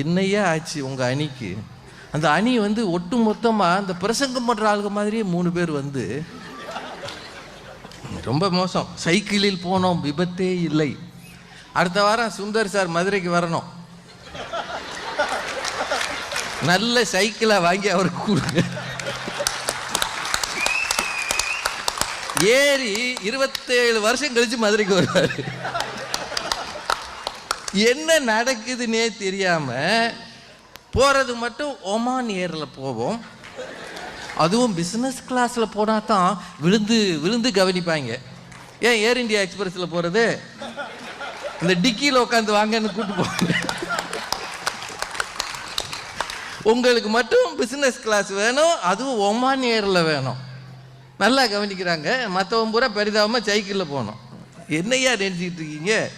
என்னையே ஆச்சு உங்கள் அணிக்கு. அந்த அணி வந்து ஒட்டு மொத்தமாக அந்த பிரசங்கம் பண்ணுற ஆளுங்க மாதிரியே மூணு பேர் வந்து ரொம்ப மோசம். சைக்கிளில் போனோம் விபத்தே இல்லை. அடுத்த வாரம் சுந்தர் சார் மதுரைக்கு வரணும். நல்ல சைக்கிளை வாங்கி அவருக்கு கொடுங்க. ஏறி இருபத்தேழு வருஷம் கழிச்சு மதுரைக்கு வருவார். என்ன நடக்குதுன்னே தெரியாம போறது மட்டும் ஒமான் ஏரில் போவோம். அதுவும் பிஸ்னஸ் கிளாஸில் போனால் தான் விழுந்து விழுந்து கவனிப்பாங்க. ஏன் ஏர் இந்தியா எக்ஸ்பிரஸில் போகிறது இந்த டிக்கியில் உட்காந்து வாங்கன்னு கூட்டு போவாங்க. உங்களுக்கு மட்டும் பிஸ்னஸ் கிளாஸ் வேணும் அதுவும் ஒமான் ஏரில் வேணும். நல்லா கவனிக்கிறாங்க. மற்றவன் பூரா பெரிதாமல் சைக்கிளில் போகணும். என்னையா நினச்சிக்கிட்டு இருக்கீங்க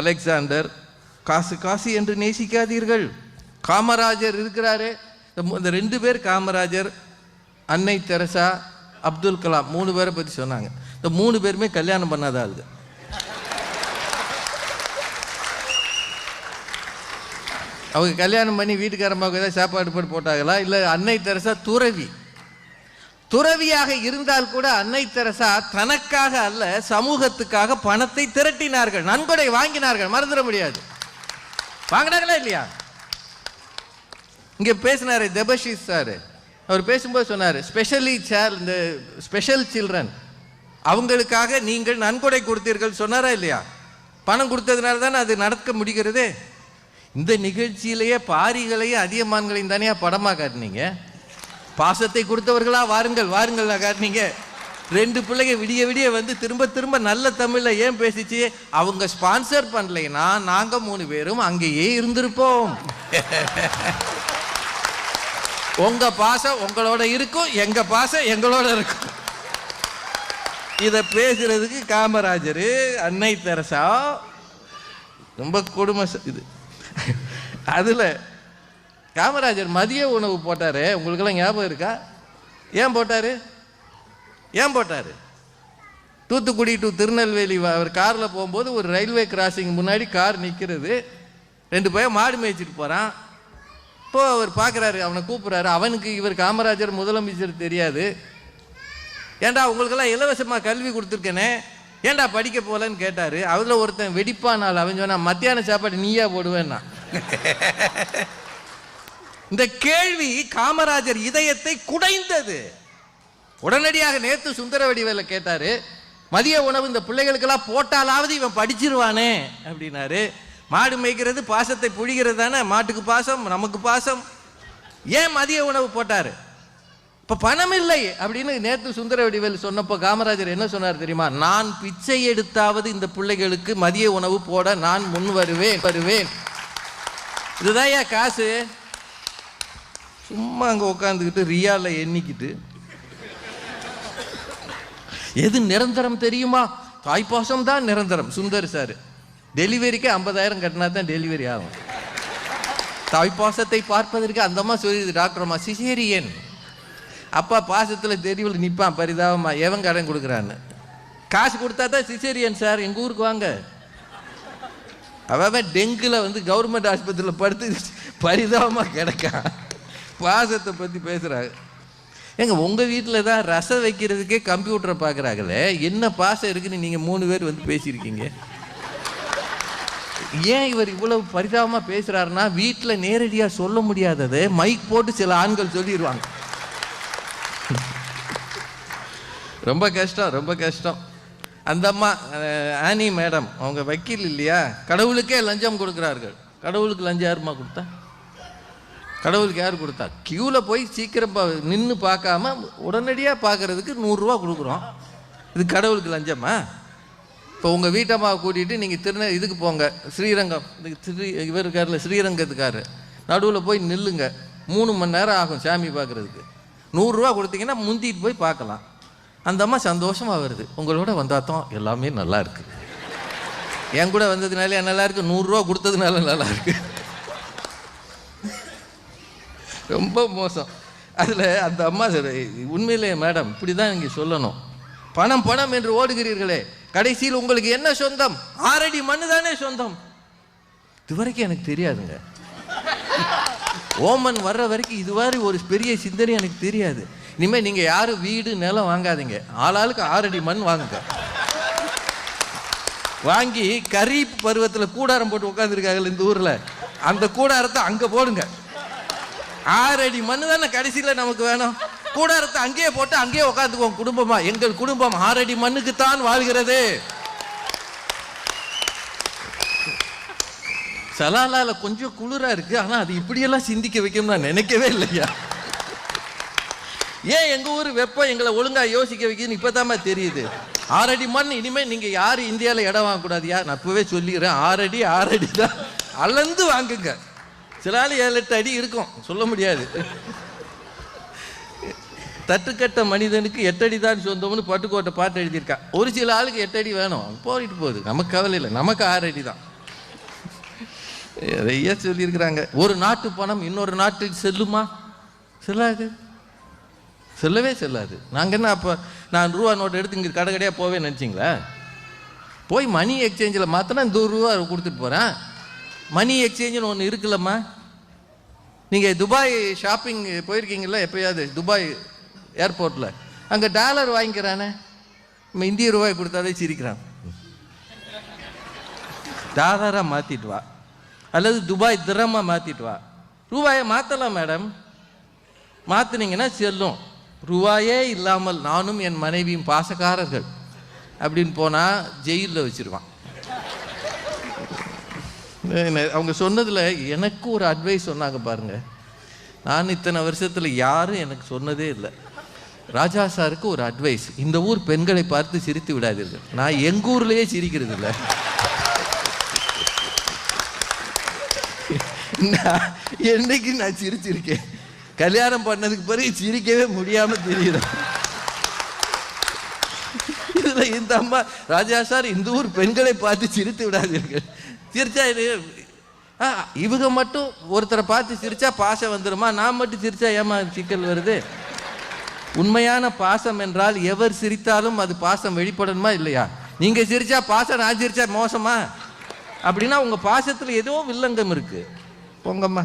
அலெக்சாண்டர்? காசு காசு என்று நேசிக்காதீர்கள். காமராஜர் இருக்கிறாரு. இந்த ரெண்டு பேர் காமராஜர் அன்னை தெரசா அப்துல் கலாம் மூணு பேரை பற்றி சொன்னாங்க. இந்த மூணு பேருமே கல்யாணம் பண்ணாத ஆளுங்க. அவங்க கல்யாணம் பண்ணி வீட்டுக்காரமாக ஏதாவது சாப்பாடு போட்டு போட்டாங்களா? இல்லை அன்னை தெரசா துறவி. துறவியாக இருந்தால் கூட அன்னை தெரசா தனக்காக அல்ல சமூகத்துக்காக பணத்தை திரட்டினார்கள். நன்கொடை வாங்கினார்கள். மறந்துட முடியாது. வாங்கினாங்களா இல்லையா? இங்கே பேசினாரு தெபஷிஸ் சார். அவர் பேசும்போது சொன்னார் ஸ்பெஷலி சேர் இந்த ஸ்பெஷல் சில்ட்ரன் அவங்களுக்காக நீங்கள் நன்கொடை கொடுத்தீர்கள். சொன்னாரா இல்லையா? பணம் கொடுத்ததுனால தானே அது நடக்க முடிகிறது? இந்த நிகழ்ச்சியிலேயே பாரிகளையும் அதியமான்களையும் தானே படமாக காட்டினீங்க. பாசத்தை கொடுத்தவர்களா வாருங்கள் வாருங்கள் காட்டினீங்க. ரெண்டு பிள்ளைங்க விடிய விடிய வந்து திரும்ப திரும்ப நல்ல தமிழில் ஏன் பேசிச்சு? அவங்க ஸ்பான்சர் பண்ணலைன்னா நாங்கள் மூணு பேரும் அங்கேயே இருந்திருப்போம். உங்க பாசம் உங்களோட இருக்கும் எங்க பாசம் எங்களோட இருக்கும். இதை பேசுறதுக்கு காமராஜர் அன்னை தெரசா ரொம்ப கொடுமை இது. அதில் காமராஜர் மதிய உணவு போட்டாரு. உங்களுக்கெல்லாம் ஞாபகம் இருக்கா? ஏன் போட்டாரு? ஏன் போட்டாரு? தூத்துக்குடி டு திருநெல்வேலி அவர் காரில் போகும்போது ஒரு ரயில்வே கிராசிங் முன்னாடி கார் நிற்கிறது ரெண்டு பையன் மாடு மேய்ச்சிட்டு போகிறான் இப்போ அவர் பார்க்குறாரு அவனை கூப்பிட்றாரு. அவனுக்கு இவர் காமராஜர் முதலமைச்சர் தெரியாது. ஏன்டா உங்களுக்கெல்லாம் இலவசமாக கல்வி கொடுத்துருக்கேனே? ஏன்டா படிக்க போகலன்னு கேட்டார். அதில் ஒருத்தன் வெடிப்பான் நாள் அவன் சொன்னான் மத்தியான சாப்பாடு நீயா போடுவேன்னா? இந்த கேள்வி காமராஜர் இதயத்தை குடைந்தது. உடனடியாக நேத்து சுந்தரவடிவேல கேட்டாரு மதிய உணவு இந்த பிள்ளைகளுக்கெல்லாம் போட்டாலாவது இவன் படிச்சிருவானே அப்படின்னாரு. மாடு மேய்க்கிறது பாசத்தை புழிகிறது தானே மாட்டுக்கு பாசம் நமக்கு பாசம். ஏன் மதிய உணவு போட்டாரு? இப்ப பணம் இல்லை அப்படின்னு நேத்து சுந்தரவடிவேல் சொன்னப்போ காமராஜர் என்ன சொன்னார் தெரியுமா? நான் பிச்சை எடுத்தாவது இந்த பிள்ளைகளுக்கு மதிய உணவு போட நான் முன் வருவேன் வருவேன். இதுதான் ஏன் காசு? சும்மா அங்க உட்காந்துக்கிட்டு ரியால எண்ணிக்கிட்டு எது நிரந்தரம் தெரியுமா? தாய்ப்பாசம் தான் நிரந்தரம். சுந்தர் சார் டெலிவரிக்கு ஐம்பதாயிரம் கட்டினா தான் டெலிவரி ஆகும். தாய்ப்பாசத்தை பார்ப்பதற்கு அந்தம்மா சொல்லிடுது டாக்டர் அம்மா சிசேரியன் அப்பா பாசத்தில் தெரியவில் நிற்பான் பரிதாபமா எவன் கடன் கொடுக்குறான்னு. காசு கொடுத்தா தான் சிசேரியன் சார் எங்கள் ஊருக்கு வாங்க. அவன் டெங்குல வந்து கவர்மெண்ட் ஆஸ்பத்திரியில் படுத்து பரிதாபமாக கிடக்கான். பாசத்தை பற்றி பேசுகிறாங்க ஏங்க உங்கள் வீட்டில் தான் ரசம் வைக்கிறதுக்கே கம்ப்யூட்டரை பார்க்குறாங்களே என்ன பாசம் இருக்குன்னு நீங்கள் மூணு பேர் வந்து பேசியிருக்கீங்க? ஏன் இவர் இவ்வளவு பரிதாபமாக பேசுகிறாருன்னா வீட்டில் நேரடியாக சொல்ல முடியாதது மைக் போட்டு சில ஆண்கள் சொல்லிடுவாங்க ரொம்ப கஷ்டம் ரொம்ப கஷ்டம். அந்த அம்மா ஆனி மேடம் அவங்க வக்கீல் இல்லையா? கடவுளுக்கே லஞ்சம் கொடுக்குறார்கள். கடவுளுக்கு லஞ்சம் யாருமா கொடுத்தா? கடவுளுக்கு யார் கொடுத்தா? க்யூவில் போய் சீக்கிரம் நின்று பார்க்காம உடனடியாக பார்க்கறதுக்கு நூறுரூவா கொடுக்குறோம். இது கடவுளுக்கு லஞ்சமா? இப்போ உங்கள் வீட்டம்மாவை கூட்டிகிட்டு நீங்கள் திருநெ இதுக்கு போங்க. ஸ்ரீரங்கம். இதுக்கு ஸ்ரீ இவர் இருக்கார்ல ஸ்ரீரங்கத்துக்காரு நடுவில் போய் நில்லுங்க. மூணு மணி நேரம் ஆகும் சாமி பார்க்குறதுக்கு. நூறுரூவா கொடுத்தீங்கன்னா முந்திட்டு போய் பார்க்கலாம். அந்த அம்மா சந்தோஷமாக வருது. உங்களோட வந்தாத்தோம் எல்லாமே நல்லா இருக்கு. என் கூட வந்ததுனாலே நல்லா இருக்கு. நூறுரூவா கொடுத்ததுனால நல்லா இருக்குது ரொம்ப மோசம். அதில் அந்த அம்மா சொல்ற, உண்மையிலே மேடம் இப்படி தான் இங்கே சொல்லணும். பணம் பணம் என்று ஓடுகிறீர்களே. கடைசியில் உங்களுக்கு என்ன சொந்தம்? ஆறடி மண்ணு தானே சொந்தம் இதுவரைக்கும் எனக்கு தெரியாதுங்க. ஓமன் வர்ற வரைக்கும் இது மாதிரி ஒரு பெரிய சிந்தனை எனக்கு தெரியாது. இனிமேல் நீங்கள் யாரும் வீடு நிலம் வாங்காதீங்க. ஆளாளுக்கு ஆறடி மண் வாங்குங்க. வாங்கி கரீப் பருவத்தில் கூடாரம் போட்டு உட்காந்துருக்காங்கல்ல இந்த ஊரில். அந்த கூடாரத்தை அங்கே போடுங்க. ஆறடி மண்ணு தானே கடைசியில் நமக்கு வேணும். கூடாரத்தை அங்கேயே போட்டு அங்கேயே உட்காந்துக்குவோம் குடும்பமா. எங்கள் குடும்பம் ஆறடி மண்ணுக்கு தான் வாழ்கிறது. சலாலால கொஞ்சம் குளிரா இருக்கு. ஆனா அது இப்படியெல்லாம் சிந்திக்க வைக்கும் நான் நினைக்கவே இல்லையா? ஏன் எங்க ஊர் வெப்பம் எங்களை ஒழுங்கா யோசிக்க வைக்கணும்னு இப்பதாமா தெரியுது. ஆறடி மண் இனிமே நீங்க யாரு இந்தியாவில் இடம் வாங்கக்கூடாதியா? நான் இப்பவே சொல்லிடுறேன். ஆறடி ஆறடி தான் அளந்து வாங்குங்க. சில ஆள் ஏழு எட்டு அடி இருக்கும். சொல்ல முடியாது. தட்டுக்கட்ட மனிதனுக்கு எட்டடி தான் சொந்தம்னு பட்டுக்கோட்டை பாட்டு எழுதியிருக்கா. ஒரு சில ஆளுக்கு எட்டடி வேணும். போயிட்டு போகுது. நமக்கு கவலை இல்லை. நமக்கு ஆறு அடி தான். நிறைய சொல்லியிருக்கிறாங்க. ஒரு நாட்டு பணம் இன்னொரு நாட்டுக்கு செல்லுமா? செல்லாது. செல்லவே செல்லாது. நாங்கள் என்ன அப்போ நான் ரூபா நோட்டு எடுத்து இங்கே கடை கடையாக போவே நினச்சிங்களா? போய் மணி எக்ஸ்சேஞ்சில் மாற்றினா இந்த ஒரு ரூபா கொடுத்துட்டு போகிறேன் மணி எக்ஸ்சேஞ்சுன்னு ஒன்று இருக்குல்லம்மா. நீங்கள் துபாய் ஷாப்பிங் போயிருக்கீங்களா எப்பயாவது? துபாய் ஏர்போர்ட்டில் அங்கே டாலர் வாங்கிக்கிறானே. நம்ம இந்திய ரூபாய் கொடுத்தாலே சிரிக்கிறான். டாலராக மாற்றிட்டு வா. அல்லது துபாய் திரமாக மாற்றிட்டு வா. ரூபாயை மாற்றலாம் மேடம் மாற்றினீங்கன்னா செல்லும். ரூபாயே இல்லாமல் நானும் என் மனைவியும் பாசக்காரர்கள். அப்படின்னு போனால் ஜெயிலில் வச்சிருவான். அவங்க சொன்னதில் எனக்கு ஒரு அட்வைஸ் சொன்னாங்க பாருங்க. நான் இத்தனை வருஷத்தில் யாரும் எனக்கு சொன்னதே இல்லை. ராஜா சாருக்கு ஒரு அட்வைஸ் இந்த ஊர் பெண்களை பார்த்து சிரித்து விடாதீர்கள். நான் எங்கள் ஊர்லேயே சிரிக்கிறது இல்லை. நான் என்னைக்கு நான் சிரிச்சிருக்கேன்? கல்யாணம் பண்ணதுக்கு பிறகு சிரிக்கவே முடியாமல் தெரியுது. இதில் இந்த அம்மா ராஜா சார் இந்த ஊர் பெண்களை பார்த்து சிரித்து விடாதீர்கள். சிரிச்சா இது ஆ, இவங்க மட்டும் ஒருத்தரை பார்த்து சிரிச்சா பாசம் வந்துருமா? நான் மட்டும் சிரிச்சா ஏமா சிக்கல் வருது? உண்மையான பாசம் என்றால் எவர் சிரித்தாலும் அது பாசம் வெளிப்படணுமா இல்லையா? நீங்க சிரிச்சா பாசம் நான் சிரிச்சா மோசமா? அப்படின்னா உங்க பாசத்துல ஏதோ வில்லங்கம் இருக்கு. போங்கம்மா.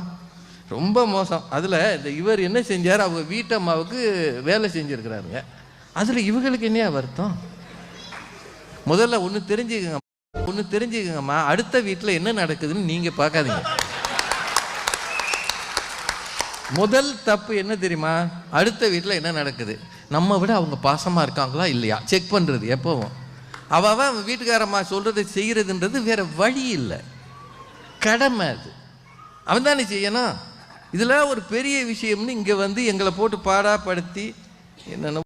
ரொம்ப மோசம். அதில் இந்த இவர் என்ன செஞ்சார்? அவங்க வீட்டம்மாவுக்கு வேலை செஞ்சுருக்கிறாருங்க. அதில் இவங்களுக்கு என்னையா வருத்தம்? முதல்ல ஒன்று தெரிஞ்சுக்கங்க. ஒண்ணு தெரிஞ்சுக்கங்கம்மா. அடுத்த வீட்டில் என்ன நடக்குதுன்னு நீங்க பார்க்காதீங்க. முதல் தப்பு என்ன தெரியுமா? அடுத்த வீட்டில் என்ன நடக்குது? நம்ம விட அவங்க பாசமாக இருக்காங்களா இல்லையா? செக் பண்ணுறது எப்பவும். அவ அவன் வீட்டுக்காரம்மா சொல்கிறத செய்கிறதுன்றது வேற வழி இல்லை. கடமை அது. அவன் தானே செய்யணும்? இதில் ஒரு பெரிய விஷயம்னு இங்கே வந்து எங்களை போட்டு பாடாப்படுத்தி என்னென்ன